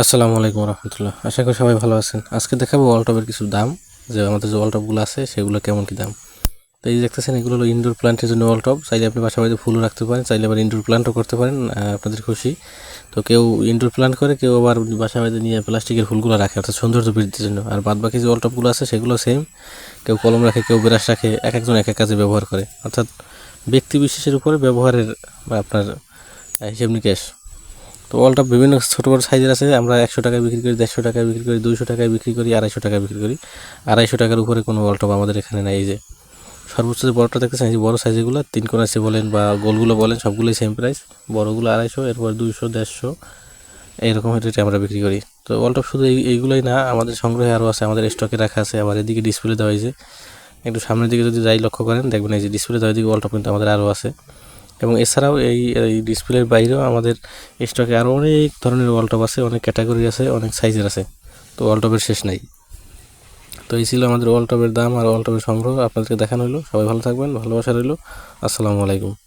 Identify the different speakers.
Speaker 1: আসসালামু আলাইকুম রহমতুল্লাহ। আশা করি সবাই ভালো আছেন। আজকে দেখাবো ওয়ালটপের কিছু দাম, যে আমাদের যে ওয়ালটপগুলো আছে, সেগুলো কেমন কি দাম। তো এই দেখতেছেন, এগুলো হলো ইনডোর প্লান্টের জন্য ওয়ালটপ চাইলে আপনি বাসা বাড়িতে ফুলও রাখতে পারেন, চাইলে আবার ইনডোর প্লান্টও করতে পারেন আপনাদের খুশি। তো কেউ ইনডোর প্লান্ট করে, কেউ আবার বাসা বাড়িতে নিয়ে প্লাস্টিকের ফুলগুলো রাখে, অর্থাৎ সৌন্দর্য বৃদ্ধির জন্য। আর বাদ বাকি যে ওয়ালটপগুলো আছে, সেগুলো সেম কেউ কলম রাখে, কেউ ব্রাশ রাখে, এক একজন এক এক কাজে ব্যবহার করে। অর্থাৎ ব্যক্তি বিশেষের উপরে ব্যবহারের আপনার হিসেব নিকেশ। তো অলটা বিভিন্ন ছোটো বড়ো সাইজের আছে, আমরা একশো টাকায় বিক্রি করি, দেড়শো টাকায় বিক্রি করি, দুইশো টাকায় বিক্রি করি, আড়াইশো টাকায় বিক্রি করি। আড়াইশো টাকার উপরে কোনো অলটপ আমাদের এখানে নাই যে। সর্বোচ্চ যে বড়টা দেখতেছেন যে বড়ো সাইজেগুলো তিন কোন আছে বলেন বা গোলগুলো বলেন, সবগুলোই সেম প্রাইস বড়গুলো আড়াইশো, এরপর দুইশো, দেড়শো, এইরকম রেটে আমরা বিক্রি করি। তো অলটপ শুধু এই, এইগুলোই না, আমাদের সংগ্রহে আরও আছে, আমাদের স্টকে রাখা আছে, আবার এদিকে ডিসপ্লে দেওয়া হয়েছে। একটু সামনের দিকে যদি যাই লক্ষ্য করেন, দেখবেন এই যে ডিসপ্লে দেওয়া দিকে অলটপ কিন্তু আমাদের আরও আছে। এবং এছাড়াও এই এই ডিসপ্লের বাইরেও আমাদের স্টকে আরও অনেক ধরনের ওয়ালটপ আছে, অনেক ক্যাটাগরি আছে, অনেক সাইজের আছে। তো ওয়ালটপের শেষ নাই। তো এই ছিল আমাদের ওয়ালটপের দাম আর ওয়ালটপের সংগ্রহ। আপনাদেরকে দেখানো হলো সবাই ভালো থাকবেন, ভালোবাসা রইল। আসসালামু আলাইকুম।